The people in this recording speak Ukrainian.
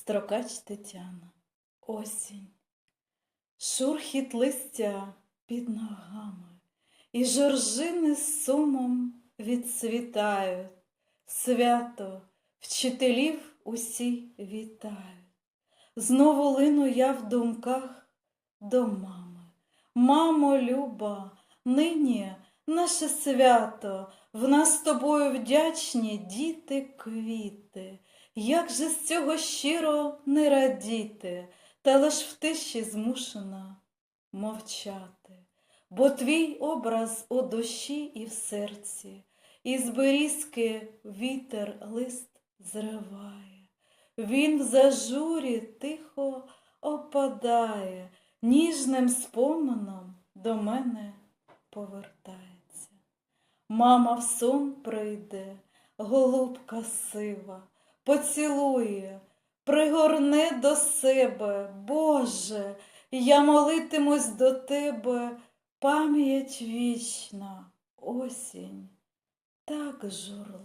Строкач Тетяна, осінь, шурхіт листя під ногами, і жоржини з сумом відцвітають, свято вчителів усі вітають. Знову лину я в думках до мами. Мамо, люба, нині наше свято, в нас з тобою вдячні діти квіти. Як же з цього щиро не радіти, та лиш в тиші змушена мовчати, бо твій образ у душі і в серці, і з вітер лист зриває. Він в зажурі тихо опадає, ніжним споменом до мене повертається. Мама в сон прийде, голубка сива, поцілує, пригорне до себе, Боже, я молитимусь до тебе, пам'ять вічна, осінь, так журлива.